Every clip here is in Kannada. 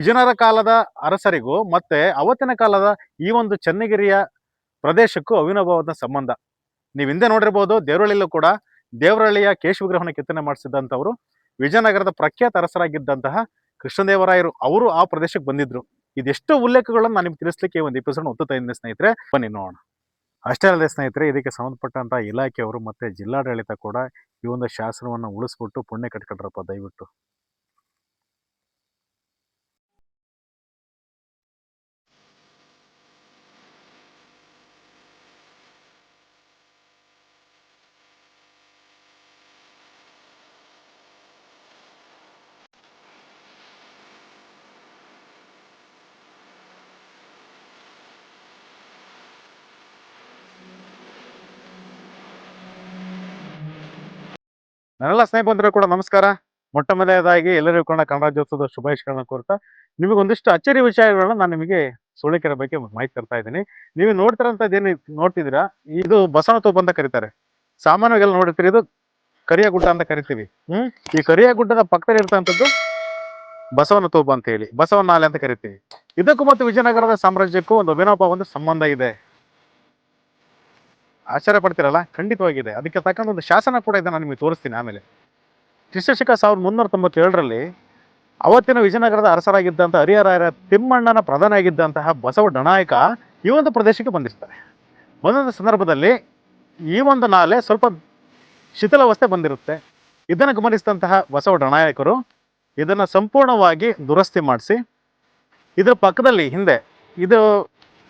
ವಿಜಯನಗರ ಕಾಲದ ಅರಸರಿಗೂ ಮತ್ತೆ ಅವತ್ತಿನ ಕಾಲದ ಈ ಒಂದು ಚನ್ನಗಿರಿಯ ಪ್ರದೇಶಕ್ಕೂ ಅವಿನಾಭಾವದ ಸಂಬಂಧ. ನೀವು ಹಿಂದೆ ನೋಡಿರ್ಬೋದು ದೇವರಹಳ್ಳಿಯಲ್ಲೂ ಕೂಡ ದೇವರಹಳ್ಳಿಯ ಕೇಶ ವಿಗ್ರಹವನ್ನು ಕೆತ್ತನೆ ಮಾಡಿಸಿದಂಥವ್ರು, ವಿಜಯನಗರದ ಪ್ರಖ್ಯಾತ ಅರಸರಾಗಿದ್ದಂತಹ ಕೃಷ್ಣದೇವರಾಯರು ಅವರು ಆ ಪ್ರದೇಶಕ್ಕೆ ಬಂದಿದ್ರು. ಇದೆಷ್ಟು ಉಲ್ಲೇಖಗಳನ್ನು ನಾನು ನಿಮ್ಗೆ ತಿಳಿಸ್ಲಿಕ್ಕೆ ಒಂದು ಎಪಿಸೋಡ್ ಒತ್ತುತ್ತಾ ಸ್ನೇಹಿತರೆ. ಬನ್ನಿ ನೋಡೋಣ. ಅಷ್ಟೇ ಅಲ್ಲದೆ ಸ್ನೇಹಿತರೆ, ಇದಕ್ಕೆ ಸಂಬಂಧಪಟ್ಟಂತಹ ಇಲಾಖೆಯವರು ಮತ್ತೆ ಜಿಲ್ಲಾಡಳಿತ ಕೂಡ ಈ ಒಂದು ಶಾಸನವನ್ನು ಉಳಿಸ್ಬಿಟ್ಟು ಪುಣ್ಯ ಕಟ್ಕೊಂಡ್ರಪ್ಪ ದಯವಿಟ್ಟು. ನನ್ನೆಲ್ಲ ಸ್ನೇಹಿತರು ಕೂಡ ನಮಸ್ಕಾರ. ಮೊಟ್ಟ ಮೊದಲನೇದಾಗಿ ಎಲ್ಲರಿಗೂ ಕೂಡ ಕನ್ನಡೋತ್ಸವದ ಶುಭಾಶಯಗಳನ್ನ ನಿಮಗೆ ಒಂದಿಷ್ಟು ಅಚ್ಚರಿ ವಿಷಯಗಳನ್ನ ನಾನು ನಿಮಗೆ ಸುಳಿಕೆರ ಬಗ್ಗೆ ಮಾಹಿತಿ ತರ್ತಾ ಇದ್ದೀನಿ. ನೀವು ನೋಡ್ತಿರೋಂಥದ್ದು ಏನು ನೋಡ್ತಿದ್ದೀರಾ? ಇದು ಬಸವನ ತೋಪ ಅಂತ ಕರೀತಾರೆ. ಸಾಮಾನ್ಯವಾಗಿ ಎಲ್ಲ ನೋಡಿರ್ತೀರಿ, ಇದು ಕರಿಯ ಗುಡ್ಡ ಅಂತ ಕರಿತೀವಿ. ಹ್ಮ್? ಈ ಕರಿಯ ಗುಡ್ಡದ ಪಕ್ಕದಲ್ಲಿ ಇರ್ತಕ್ಕಂಥದ್ದು ಬಸವನ ತೋಪ ಅಂತ ಹೇಳಿ, ಬಸವನ ನಾಲೆ ಅಂತ ಕರಿತೀವಿ. ಇದಕ್ಕೂ ಮತ್ತು ವಿಜಯನಗರದ ಸಾಮ್ರಾಜ್ಯಕ್ಕೂ ಒಂದು ಅಭಿನವ ಒಂದು ಸಂಬಂಧ ಇದೆ. ಆಶ್ಚರ್ಯ ಪಡ್ತೀರಲ್ಲ ಖಂಡಿತವಾಗಿದೆ. ಅದಕ್ಕೆ ತಕ್ಕಂತ ಒಂದು ಶಾಸನ ಕೂಡ ಇದೆ ನಾನು ನಿಮಗೆ ತೋರಿಸ್ತೀನಿ ಆಮೇಲೆ. ಕ್ರಿಸ್ತಶಕ ಸಾವಿರದ ಮುನ್ನೂರ ತೊಂಬತ್ತೇಳರಲ್ಲಿ ಅವತ್ತಿನ ವಿಜಯನಗರದ ಅರಸರಾಗಿದ್ದಂಥ ಹರಿಹರಾಯರ ತಿಮ್ಮಣ್ಣನ ಪ್ರಧಾನ ಆಗಿದ್ದಂತಹ ಬಸವ ಡನಾಯಕ ಈ ಒಂದು ಪ್ರದೇಶಕ್ಕೆ ಬಂದಿರ್ತಾರೆ. ಬಂದಂಥ ಸಂದರ್ಭದಲ್ಲಿ ಈ ಒಂದು ನಾಲೆ ಸ್ವಲ್ಪ ಶಿಥಿಲಾವಸ್ಥೆ ಬಂದಿರುತ್ತೆ. ಇದನ್ನು ಗಮನಿಸಿದಂತಹ ಬಸವ ಡನಾಯಕರು ಇದನ್ನು ಸಂಪೂರ್ಣವಾಗಿ ದುರಸ್ತಿ ಮಾಡಿಸಿ, ಇದರ ಪಕ್ಕದಲ್ಲಿ ಹಿಂದೆ ಇದು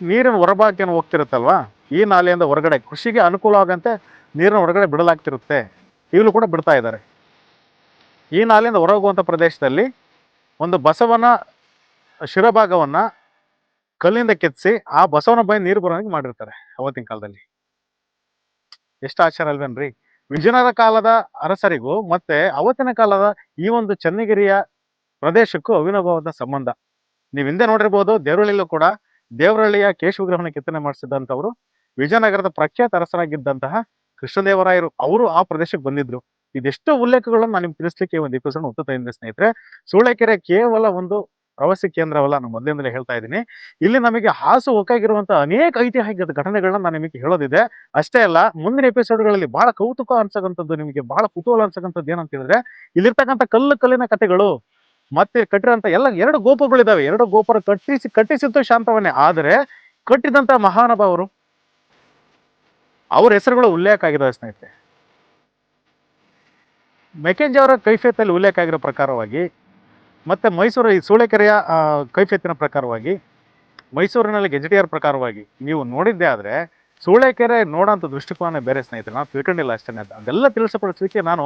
ನೀರಿನ ಹೊರಭಾಗಕ್ಕೆ ಹೋಗ್ತಿರುತ್ತಲ್ವಾ? ಈ ನಾಲೆಯಿಂದ ಹೊರಗಡೆ ಕೃಷಿಗೆ ಅನುಕೂಲ ಆಗಂತೆ ನೀರಿನ ಹೊರಗಡೆ ಬಿಡಲಾಗ್ತಿರುತ್ತೆ. ಈಗಲೂ ಕೂಡ ಬಿಡ್ತಾ ಇದ್ದಾರೆ. ಈ ನಾಲೆಯಿಂದ ಹೊರಹೋಗುವಂಥ ಪ್ರದೇಶದಲ್ಲಿ ಒಂದು ಬಸವನ ಶಿರಭಾಗವನ್ನ ಕಲ್ಲಿಂದ ಕೆತ್ತಿಸಿ ಆ ಬಸವನ ಬೈ ನೀರು ಬರೋಂಗೆ ಮಾಡಿರ್ತಾರೆ ಅವತ್ತಿನ ಕಾಲದಲ್ಲಿ. ಎಷ್ಟು ಆಶ್ಚರ್ಯ ಅಲ್ವೇನ್ರಿ? ವಿಜಯನಗರ ಕಾಲದ ಅರಸರಿಗೂ ಮತ್ತೆ ಅವತ್ತಿನ ಕಾಲದ ಈ ಒಂದು ಚನ್ನಗಿರಿಯ ಪ್ರದೇಶಕ್ಕೂ ಅವಿನಭಾವದ ಸಂಬಂಧ. ನೀವು ಹಿಂದೆ ನೋಡಿರ್ಬೋದು ದೇವರಹಳ್ಳಿಯಲ್ಲೂ ಕೂಡ ದೇವರಹಳ್ಳಿಯ ಕೇಶ ಕೆತ್ತನೆ ಮಾಡಿಸಿದಂಥವ್ರು ವಿಜಯನಗರದ ಪ್ರಖ್ಯಾತ ಅರಸನಾಗಿದ್ದಂತಹ ಕೃಷ್ಣದೇವರಾಯರು ಅವರು ಆ ಪ್ರದೇಶಕ್ಕೆ ಬಂದಿದ್ರು. ಇದೆಷ್ಟು ಉಲ್ಲೇಖಗಳನ್ನು ನಾನು ನಿಮ್ಗೆ ತಿಳಿಸ್ಲಿಕ್ಕೆ ಒಂದು ಎಪಿಸೋಡ್ ಒತ್ತುತ್ತಾ ಇದ್ದೀನಿ ಸ್ನೇಹಿತರೆ. ಸೂಳೆಕೆರೆ ಕೇವಲ ಒಂದು ಪ್ರವಾಸಿ ಕೇಂದ್ರವಲ್ಲ, ನಾನು ಮೊದಲಿಂದಲೇ ಹೇಳ್ತಾ ಇದ್ದೀನಿ. ಇಲ್ಲಿ ನಮಗೆ ಹಾಸು ಒಕ್ಕಾಗಿರುವಂತಹ ಅನೇಕ ಐತಿಹಾಸಿಕ ಘಟನೆಗಳನ್ನ ನಾನು ನಿಮಗೆ ಹೇಳೋದಿದೆ. ಅಷ್ಟೇ ಅಲ್ಲ, ಮುಂದಿನ ಎಪಿಸೋಡ್ಗಳಲ್ಲಿ ಬಹಳ ಕೌತುಕ ಅನ್ಸಕಂಥದ್ದು, ನಿಮಗೆ ಬಹಳ ಕುತೂಹಲ ಅನ್ಸಕಂಥದ್ದು ಏನಂತ ಹೇಳಿದ್ರೆ, ಇಲ್ಲಿರ್ತಕ್ಕಂಥ ಕಲ್ಲು ಕಲ್ಲಿನ ಕಥೆಗಳು, ಮತ್ತೆ ಕಟ್ಟಿರೋಂಥ ಎಲ್ಲ ಎರಡು ಗೋಪುರಗಳಿದಾವೆ ಎರಡು ಗೋಪುರ ಕಟ್ಟಿಸಿ, ಕಟ್ಟಿಸಿದ್ದು ಶಾಂತವನ್ನೇ. ಆದರೆ ಕಟ್ಟಿದಂತ ಮಹಾನುಭಾವರು ಅವ್ರ ಹೆಸರುಗಳು ಉಲ್ಲೇಖ ಆಗಿದ್ದಾವೆ ಸ್ನೇಹಿತರೆ. ಮೆಕೆಂಜಿ ಅವರ ಕೈಫಿಯತ್ತಲ್ಲಿ ಉಲ್ಲೇಖ ಆಗಿರೋ ಪ್ರಕಾರವಾಗಿ ಮತ್ತೆ ಮೈಸೂರು, ಈ ಸೂಳೆಕೆರೆಯ ಕೈಫೇತಿನ ಪ್ರಕಾರವಾಗಿ, ಮೈಸೂರಿನಲ್ಲಿ ಗೆಜೆಟಿಯರ್ ಪ್ರಕಾರವಾಗಿ ನೀವು ನೋಡಿದ್ದೆ ಆದರೆ ಸೂಳೆಕೆರೆ ನೋಡೋಂಥ ದೃಷ್ಟಿಕೋನ ಬೇರೆ ಸ್ನೇಹಿತರೆ. ನಾನು ತಿಳ್ಕೊಂಡಿಲ್ಲ ಅಷ್ಟೇ. ಅದೆಲ್ಲ ತಿಳಿಸಪಡಿಸಲಿಕ್ಕೆ ನಾನು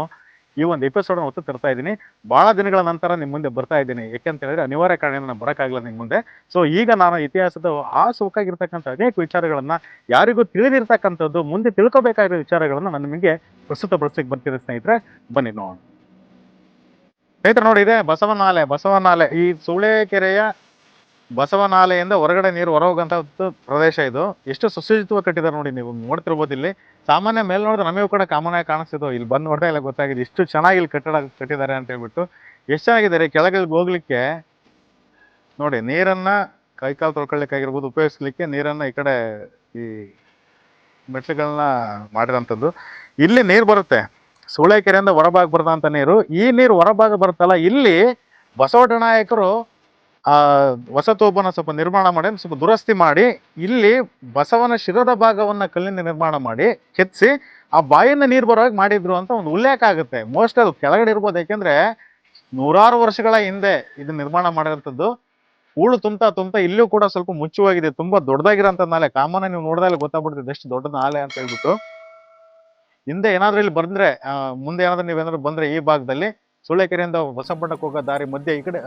ಈ ಒಂದು ಎಪಿಸೋಡ್ ಒತ್ತು ತರ್ತಾ ಇದ್ದೀನಿ. ಭಾಳ ದಿನಗಳ ನಂತರ ನಿಮ್ಮ ಮುಂದೆ ಬರ್ತಾ ಇದ್ದೀನಿ. ಯಾಕೆಂತ ಹೇಳಿದ್ರೆ ಅನಿವಾರ್ಯ ಕಾರಣದಿಂದ ನಾನು ಬರೋಕ್ಕಾಗಲ್ಲ ನಿಮ್ಮ ಮುಂದೆ. ಸೊ ಈಗ ನಾನು ಇತಿಹಾಸದ ಆ ಸುಖಾಗಿರ್ತಕ್ಕಂಥ ಅನೇಕ ವಿಚಾರಗಳನ್ನ ಯಾರಿಗೂ ತಿಳಿದಿರ್ತಕ್ಕಂಥದ್ದು, ಮುಂದೆ ತಿಳ್ಕೊಬೇಕಾಗಿರೋ ವಿಚಾರಗಳನ್ನ ನಾನು ನಿಮಗೆ ಪ್ರಸ್ತುತಪಡಿಸಲಿಕ್ಕೆ ಬರ್ತೀನಿ ಸ್ನೇಹಿತರೆ, ಬನ್ನಿ ನೋಡೋಣ. ಸ್ನೇಹಿತರೆ ನೋಡಿ ಇದೆ ಬಸವನಾಲೆ ಬಸವನಾಲೆ ಈ ಸೂಳೆಕೆರೆಯ ಬಸವನಾಲೆಯಿಂದ ಹೊರಗಡೆ ನೀರು ಹೊರ ಹೋಗುವಂಥದ್ದು ಪ್ರದೇಶ ಇದು. ಎಷ್ಟು ಸುಸಜ್ಜಿತವಾಗಿ ಕಟ್ಟಿದ್ದಾರೆ ನೋಡಿ ನೀವು ನೋಡ್ತಿರ್ಬೋದು ಇಲ್ಲಿ. ಸಾಮಾನ್ಯ ಮೇಲೆ ನೋಡಿದ್ರೆ ನಮಗೂ ಕೂಡ ಕಾಮನ್ ಆಗಿ ಕಾಣಿಸ್ತಿದ್ದು ಇಲ್ಲಿ ಬಂದು ನೋಡ್ತಾ ಇಲ್ಲ ಗೊತ್ತಾಗಿದೆ. ಇಷ್ಟು ಚೆನ್ನಾಗಿ ಇಲ್ಲಿ ಕಟ್ಟಡ ಕಟ್ಟಿದ್ದಾರೆ ಅಂತ ಹೇಳ್ಬಿಟ್ಟು ಎಷ್ಟು ಚೆನ್ನಾಗಿದ್ದಾರೆ ಕೆಳಗೆ ಹೋಗ್ಲಿಕ್ಕೆ ನೋಡಿ, ನೀರನ್ನ ಕೈಕಾಲು ತೊಳ್ಕೊಳ್ಳಿಕ್ಕಾಗಿರ್ಬೋದು ಉಪಯೋಗಿಸ್ಲಿಕ್ಕೆ ನೀರನ್ನ ಈ ಕಡೆ ಈ ಮೆಟ್ಲುಗಳನ್ನ ಮಾಡಿರೋಂಥದ್ದು. ಇಲ್ಲಿ ನೀರು ಬರುತ್ತೆ. ಸೂಳೆಕೆರೆಯಿಂದ ಹೊರಭಾಗ ಬರ್ತಂಥ ನೀರು. ಈ ನೀರು ಹೊರಭಾಗ ಬರುತ್ತಲ್ಲ, ಇಲ್ಲಿ ಬಸವಣ್ಣ ನಾಯಕರು ಆ ವಸತೋಪನ ಸ್ವಲ್ಪ ನಿರ್ಮಾಣ ಮಾಡಿ ಸ್ವಲ್ಪ ದುರಸ್ತಿ ಮಾಡಿ, ಇಲ್ಲಿ ಬಸವನ ಶಿರದ ಭಾಗವನ್ನ ಕಲ್ಲಿಂದ ನಿರ್ಮಾಣ ಮಾಡಿ ಕೆತ್ತಿಸಿ ಆ ಬಾಯಿಂದ ನೀರು ಬರೋ ಮಾಡಿದ್ರು ಅಂತ ಒಂದು ಉಲ್ಲೇಖ ಆಗುತ್ತೆ. ಮೋಸ್ಟ್ ಅದು ಕೆಳಗಡೆ ಇರ್ಬೋದು, ಯಾಕೆಂದ್ರೆ ನೂರಾರು ವರ್ಷಗಳ ಹಿಂದೆ ಇದು ನಿರ್ಮಾಣ ಮಾಡಿರೋಂಥದ್ದು ಹೂಳು ತುಂಬ್ತಾ ತುಂಬ್ತಾ ಇಲ್ಲೂ ಕೂಡ ಸ್ವಲ್ಪ ಮುಚ್ಚುವಾಗಿದೆ, ತುಂಬಾ ದೊಡ್ಡದಾಗಿರೋಂಥ ನಾಲೆ ಕಾಮನ್ ನೀವು ನೋಡಿದಾಗ ಗೊತ್ತಾಗ್ಬಿಡ್ತದೆ ಎಷ್ಟು ದೊಡ್ಡ ನಾಲೆ ಅಂತ ಹೇಳ್ಬಿಟ್ಟು. ಹಿಂದೆ ಏನಾದ್ರೂ ಇಲ್ಲಿ ಬಂದ್ರೆ ಮುಂದೆ ಏನಾದ್ರೂ ನೀವೇನಾದ್ರು ಬಂದ್ರೆ ಈ ಭಾಗದಲ್ಲಿ ಸೂಳೆಕೆರೆಯಿಂದ ಹೊಸಪಟ್ಟಕ್ಕೆ ಹೋಗೋ ದಾರಿ ಮಧ್ಯೆ ಈ ಕಡೆ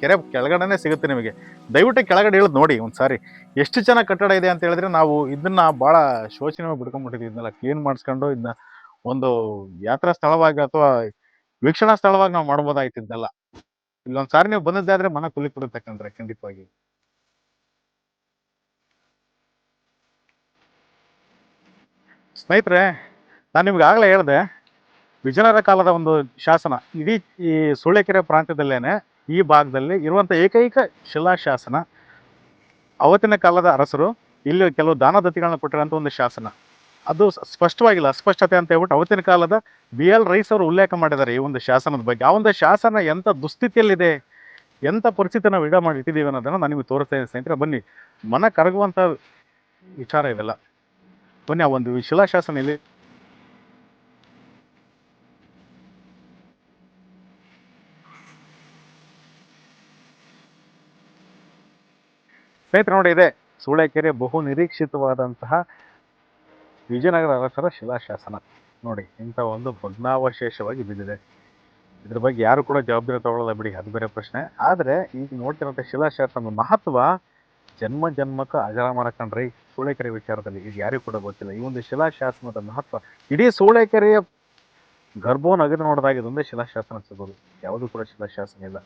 ಕೆರೆ ಕೆಳಗಡೆನೇ ಸಿಗುತ್ತೆ ನಿಮಗೆ. ದಯವಿಟ್ಟು ಕೆಳಗಡೆ ಇಳಿದು ನೋಡಿ ಒಂದ್ಸಾರಿ. ಎಷ್ಟು ಚೆನ್ನಾಗಿ ಕಟ್ಟಡ ಇದೆ ಅಂತ ಹೇಳಿದ್ರೆ ನಾವು ಇದನ್ನ ಭಾಳ ಶೋಚನೆ ಬಿಡ್ಕೊಂಡ್ಬಿಟ್ಟಿದ್ವಿ. ಇದನ್ನೆಲ್ಲ ಕ್ಲೀನ್ ಮಾಡಿಸ್ಕೊಂಡು ಇದನ್ನ ಒಂದು ಯಾತ್ರಾ ಸ್ಥಳವಾಗಿ ಅಥವಾ ವೀಕ್ಷಣಾ ಸ್ಥಳವಾಗಿ ನಾವು ಮಾಡ್ಬೋದಾಯ್ತು ಇದನ್ನೆಲ್ಲ. ಇಲ್ಲೊಂದು ಸಾರಿ ನೀವು ಬಂದಿದ್ದಾದ್ರೆ ಮನ ಕುಲಿ ಕೊಡತಕ್ಕಂದ್ರೆ ಖಂಡಿತವಾಗಿ. ಸ್ನೇಹಿತರೆ, ನಾನು ನಿಮ್ಗೆ ಆಗಲೇ ಹೇಳಿದೆ ವಿಜಯನಗರ ಕಾಲದ ಒಂದು ಶಾಸನ ಇಡೀ ಈ ಸೂಳೆಕೆರೆ ಪ್ರಾಂತ್ಯದಲ್ಲೇನೆ ಈ ಭಾಗದಲ್ಲಿ ಇರುವಂಥ ಏಕೈಕ ಶಿಲಾಶಾಸನ ಅವತ್ತಿನ ಕಾಲದ ಅರಸರು, ಇಲ್ಲಿ ಕೆಲವು ದಾನದತ್ತಿಗಳನ್ನ ಕೊಟ್ಟಿರೋಂಥ ಒಂದು ಶಾಸನ. ಅದು ಸ್ಪಷ್ಟವಾಗಿಲ್ಲ, ಅಸ್ಪಷ್ಟತೆ ಅಂತ ಹೇಳ್ಬಿಟ್ಟು ಅವತ್ತಿನ ಕಾಲದ ಬಿ ಎಲ್ ರೈಸ್ ಅವರು ಉಲ್ಲೇಖ ಮಾಡಿದ್ದಾರೆ ಈ ಒಂದು ಶಾಸನದ ಬಗ್ಗೆ. ಆ ಒಂದು ಶಾಸನ ಎಂಥ ದುಸ್ಥಿತಿಯಲ್ಲಿದೆ ಎಂಥ ಪರಿಸ್ಥಿತಿ ನಾವು ಇಡ ಮಾಡಿ ಇಟ್ಟಿದ್ದೀವಿ ಅನ್ನೋದನ್ನು ನಾನು ನಿಮಗೆ ತೋರಿಸ್ತೇನೆ ಸ್ನೇಹಿತರೆ. ಬನ್ನಿ, ಮನ ಕರಗುವಂಥ ವಿಚಾರ ಇದೆಲ್ಲ ಬನ್ನಿ, ಆ ಒಂದು ಶಿಲಾಶಾಸನ ಇಲ್ಲಿ ಸ್ನೇಹಿತರೆ ನೋಡಿ, ಇದೆ ಸೂಳೆಕೆರೆ ಬಹು ನಿರೀಕ್ಷಿತವಾದಂತಹ ವಿಜಯನಗರ ಅರಸರ ಶಿಲಾಶಾಸನ. ನೋಡಿ, ಇಂಥ ಒಂದು ಭಗ್ನಾವಶೇಷವಾಗಿ ಬಿದ್ದಿದೆ. ಇದ್ರ ಬಗ್ಗೆ ಯಾರು ಕೂಡ ಜವಾಬ್ದಾರಿ ತಗೊಳ್ಳಲ್ಲ ಬಿಡಿ, ಅದು ಬೇರೆ ಪ್ರಶ್ನೆ. ಆದರೆ, ಈಗ ನೋಡ್ತಿರೋಂಥ ಶಿಲಾಶಾಸನದ ಮಹತ್ವ ಜನ್ಮ ಜನ್ಮಕ್ಕ ಅಜರಾಮರ ಕಣ್ರಿ ಸೂಳೆಕೆರೆ ವಿಚಾರದಲ್ಲಿ. ಇದು ಯಾರಿಗೂ ಕೂಡ ಗೊತ್ತಿಲ್ಲ. ಈ ಒಂದು ಶಿಲಾಶಾಸನದ ಮಹತ್ವ, ಇಡೀ ಸೂಳೆಕೆರೆಯ ಗರ್ಭವನ್ನು ಅಗೆದು ನೋಡಿದಾಗ ಇದೊಂದೇ ಶಿಲಾಶಾಸನ ಸಿಗೋದು. ಯಾವುದು ಕೂಡ ಶಿಲಾಶಾಸನ ಇಲ್ಲ.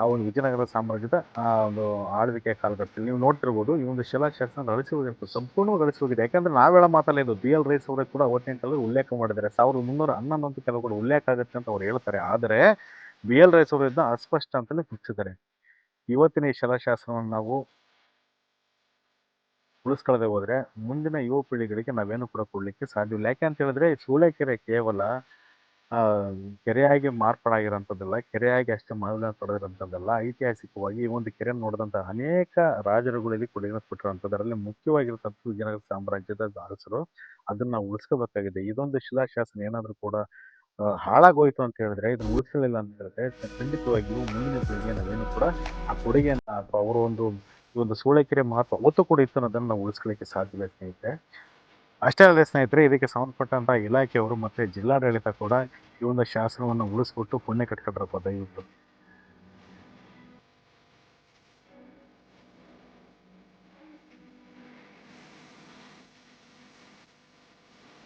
ಆ ಒಂದು ವಿಜಯನಗರ ಸಾಮ್ರಾಜ್ಯದ ಆ ಒಂದು ಆಳ್ವಿಕೆ ಕಾಲಘಟ್ಟದಲ್ಲಿ ನೀವು ನೋಡ್ತಿರ್ಬೋದು, ಈ ಒಂದು ಶಿಲಾಶಾಸನ ಅಳಿಸಿ ಹೋಗಿರ್ತದೆ ಸಂಪೂರ್ಣವಾಗಿ ಅಳಿಸಿ ಹೋಗಿದೆ. ಯಾಕಂದ್ರೆ ನಾವೆಲ್ಲ ಮಾತಲ್ಲ ಇದು ಬಿ ಎಲ್ ರೈಸ್ ಅವರೇ ಕೂಡ ಅವತ್ತಿನ ಕಾಲದಲ್ಲಿ ಉಲ್ಲೇಖ ಮಾಡಿದ್ದಾರೆ. ಸಾವಿರದ ಮುನ್ನೂರ ಹನ್ನೊಂದು ಕೆಲವು ಕೂಡ ಉಲ್ಲೇಖ ಆಗುತ್ತೆ ಅಂತ ಅವ್ರು ಹೇಳ್ತಾರೆ. ಆದರೆ ಬಿ ಎಲ್ ರೈಸ್ ಅವರಿಂದ ಅಸ್ಪಷ್ಟ ಅಂತಲೇ ಗುರುತಿಸಿದ್ದಾರೆ. ಇವತ್ತಿನ ಈ ಶಿಲಾಶಾಸನವನ್ನು ನಾವು ಉಳಿಸ್ಕೊಳ್ಳದೆ ಹೋದ್ರೆ ಮುಂದಿನ ಯುವ ಪೀಳಿಗೆಗಳಿಗೆ ನಾವೇನು ಕೂಡ ಕೊಡ್ಲಿಕ್ಕೆ ಸಾಧ್ಯವಿಲ್ಲ ಯಾಕೆ ಅಂತ ಹೇಳಿದ್ರೆ ಸೂಳೆಕೆರೆ ಕೇವಲ ಕೆರೆಯಾಗಿ ಮಾರ್ಪಾಡಾಗಿರೋಂಥದ್ದಲ್ಲ ಕೆರೆಯಾಗಿ ಅಷ್ಟೇ ಮೌಲ್ಯ ಪಡೆದಿರೋಂಥದ್ದಲ್ಲ ಐತಿಹಾಸಿಕವಾಗಿ ಈ ಒಂದು ಕೆರೆ ನೋಡಿದಂಥ ಅನೇಕ ರಾಜರುಗಳಲ್ಲಿ ಕೊಡುಗೆ ಕೊಟ್ಟಿರುವಂಥದ್ದು ಅದರಲ್ಲಿ ಮುಖ್ಯವಾಗಿರ್ತಕ್ಕಂಥ ವಿಜಯನಗರ ಸಾಮ್ರಾಜ್ಯದ ಅರಸರು ಅದನ್ನ ಉಳಿಸ್ಕೋಬೇಕಾಗಿದೆ. ಇದೊಂದು ಶಿಲಾಶಾಸನ, ಏನಾದರೂ ಕೂಡ ಹಾಳಾಗೋಯ್ತು ಅಂತ ಹೇಳಿದ್ರೆ, ಇದನ್ನ ಉಳಿಸಲಿಲ್ಲ ಅಂತ ಹೇಳಿದ್ರೆ ಖಂಡಿತವಾಗಿಯೂ ಮುಂದಿನ ಪೀಳಿಗೆ ನಾವೇನು ಕೂಡ ಆ ಕೊಡುಗೆಯನ್ನ ಅಥವಾ ಅವರ ಒಂದು, ಈ ಒಂದು ಸೂಳೆಕೆರೆ ಮಹತ್ವ ಒತ್ತು ಕೂಡ ಇತ್ತು ಅನ್ನೋದನ್ನು ನಾವು ಉಳಿಸ್ಕೊಳ್ಳಿಕ್ಕೆ ಸಾಧ್ಯವೇ ಸ್ನೇಹಿತರೆ ಅಷ್ಟೇ ಅಲ್ಲದೆ ಸ್ನೇಹಿತರೆ, ಇದಕ್ಕೆ ಸಂಬಂಧಪಟ್ಟಂಥ ಇಲಾಖೆಯವರು ಮತ್ತೆ ಜಿಲ್ಲಾಡಳಿತ ಕೂಡ ಈ ಒಂದು ಶಾಸನವನ್ನು ಉಳಿಸ್ಬಿಟ್ಟು ಪುಣ್ಯ ಕಟ್ಕೊಂಡ್ರಪ್ಪ ದಯವಿಟ್ಟು